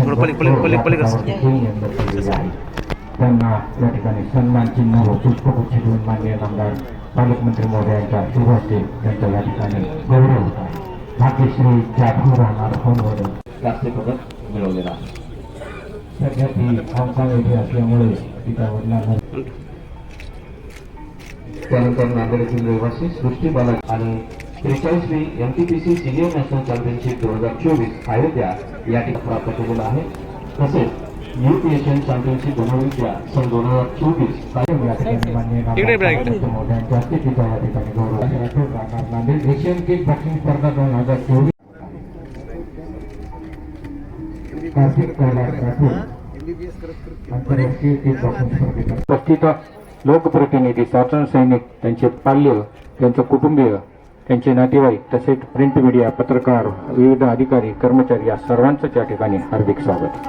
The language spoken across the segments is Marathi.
थोडं पलीक- पलीक- पलीक- आहे त्यांना या ठिकाणी सन्मान चिन्ह व पुष्पगुच्छ देऊन माननीय नामदार पालकमंत्री महोदयांच्या शुभ हस्ते त्यांचा या ठिकाणी गौरव होत भाग्यश्री जाधव राहणार होमवर राष्ट्रीय पदक मिळवलेला सध्या ती हाँगकाँग येथे असल्यामुळे तिच्या वडिलांना त्यानंतर नांदेड येथील रहिवासी सृष्टी बालक आणि त्रेचाळीसवी M T P C senior national championship दोन हजार चोवीस अयोध्या या ठिकाणी प्राप्त केलेला आहे. तसेच युथ एशियन चॅम्पियनशिप बनवलीच्या सन दोन हजार चोवीस कायम या ठिकाणी माननीय इकडे बघा, इकडे. नामदार मोदयांच्या हस्ते तिचा या ठिकाणी गौरव राठोड राहणार नांदेड एशियन किक बॉक्सिंग स्पर्धा दोन हजार चोवीस कार्तिक कैलास राठोड आंतरराष्ट्रीय किक बॉक्सिंग स्पर्धेत उपस्थित लोकप्रतिनिधी स्वातंत्र्य सैनिक त्यांचे पाल्य त्यांचे कुटुंबीय त्यांचे नातेवाईक तसेच प्रिंट मीडिया पत्रकार विविध अधिकारी कर्मचारी या सर्वांचं त्या ठिकाणी हार्दिक स्वागत.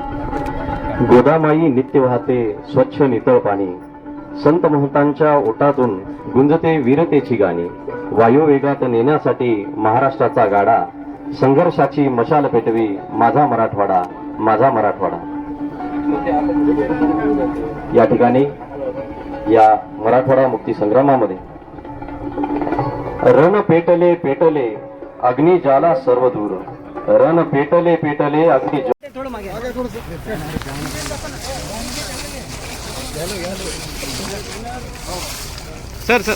गोदामाई नित्य वाहते स्वच्छ नितळ पाणी. संत महंतांच्या ओटातून गुंजते वीरतेची गाणी. वायुवेगात नेण्यासाठी महाराष्ट्राचा गाडा. संघर्षाची मशाल पेटवी माझा मराठवाडा माझा मराठवाडा. या ठिकाणी या मराठवाडा मुक्ती संग्रामामध्ये रण पेटले पेटले अग्नि जाला सर्व दूर रण पेटले पेटले अग्नि सर. सर